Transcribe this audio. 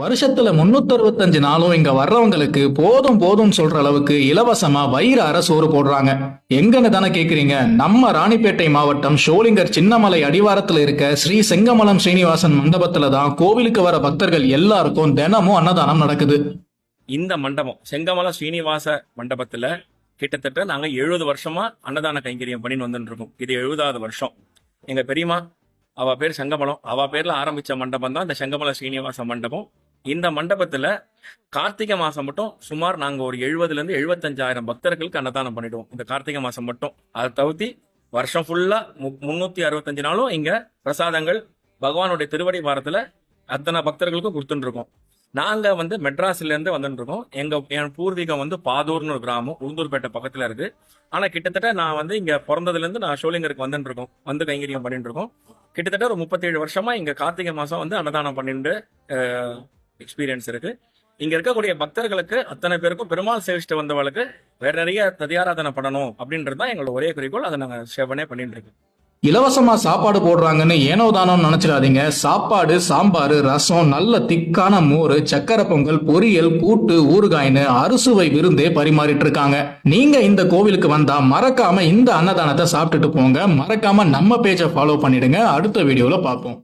வருஷத்துல முன்னூத்தறுபத்தஞ்சு நாளும் இங்க வர்றவங்களுக்கு போதும் போதும் சொல்ற அளவுக்கு இலவசமா வயிறார சோறு போடுறாங்க. எங்கன்னு தானே கேக்குறீங்க? நம்ம ராணிப்பேட்டை மாவட்டம் ஷோலிங்கர் சின்னமலை அடிவாரத்துல இருக்க ஸ்ரீ செங்கமலம் ஸ்ரீனிவாசன் மண்டபத்துல தான் கோவிலுக்கு வர பக்தர்கள் எல்லாருக்கும் தினமும் அன்னதானம் நடக்குது. இந்த மண்டபம் செங்கமலம் ஸ்ரீனிவாச மண்டபத்துல கிட்டத்தட்ட நாங்க எழுபது வருஷமா அன்னதான கைங்கரியம் பண்ணின்னு வந்துட்டு இருக்கோம். இது எழுபதாவது வருஷம். எங்க பெரியம்மா அவ பேர் செங்கமலம். அவ பேர்ல ஆரம்பிச்ச மண்டபம் தான் இந்த செங்கமல ஸ்ரீனிவாச மண்டபம். இந்த மண்டபத்துல கார்த்திகை மாசம் மட்டும் சுமார் நாங்க ஒரு எழுபதுல இருந்து எழுபத்தஞ்சாயிரம் பக்தர்களுக்கு அன்னதானம் பண்ணிடுவோம். இந்த கார்த்திகை மாசம் மட்டும். அதை தவிர்த்து வருஷம் ஃபுல்லா முன்னூத்தி அறுபத்தஞ்சு நாளும் இங்க பிரசாதங்கள் பகவானுடைய திருவடி வாரத்துல அத்தனை பக்தர்களுக்கும் கொடுத்துட்டு இருக்கோம் நாங்க வந்து மெட்ராஸ்ல இருந்து வந்துட்டு இருக்கோம் எங்க என் பூர்வீகம் வந்து பாதூர்னு ஒரு கிராமம் உளுந்தூர்பேட்டை பக்கத்துல இருக்கு. ஆனா கிட்டத்தட்ட நான் வந்து இங்க பிறந்ததுல இருந்து நான் ஷோலிங்கருக்கு வந்துட்டு இருக்கோம் வந்து கைங்கரியம் பண்ணிட்டு இருக்கோம் கிட்டத்தட்ட ஒரு முப்பத்தேழு வருஷமா இங்க கார்த்திகை மாசம் வந்து அன்னதானம் பண்ணிட்டு எக்ஸ்பீரியன்ஸ் இருக்கு. இங்க இருக்கக்கூடிய பக்தர்களுக்கு அத்தனை பேருக்கும் பெருமாள் சேவிச்சுட்டு வந்தவளுக்கு வேற நிறைய ததியாராதனை பண்ணணும் அப்படின்றது தான் எங்களோட ஒரே குறிக்கோள். அதை நாங்கள் சேவனே பண்ணிட்டு இருக்கோம். இலவசமா சாப்பாடு போடுறாங்கன்னு ஏனோ தானோன்னு நினைச்சிடாதீங்க. சாப்பாடு சாம்பார் ரசம் நல்ல திக்கான மோர் சக்கரை பொங்கல் பொரியல் கூட்டு ஊறுகாய்னு அறுசுவை விருந்தே பரிமாறிட்டு இருக்காங்க. நீங்க இந்த கோவிலுக்கு வந்தா மறக்காம இந்த அன்னதானத்தை சாப்பிட்டுட்டு போங்க. மறக்காம நம்ம பேஜை ஃபாலோ பண்ணிடுங்க. அடுத்த வீடியோல பார்ப்போம்.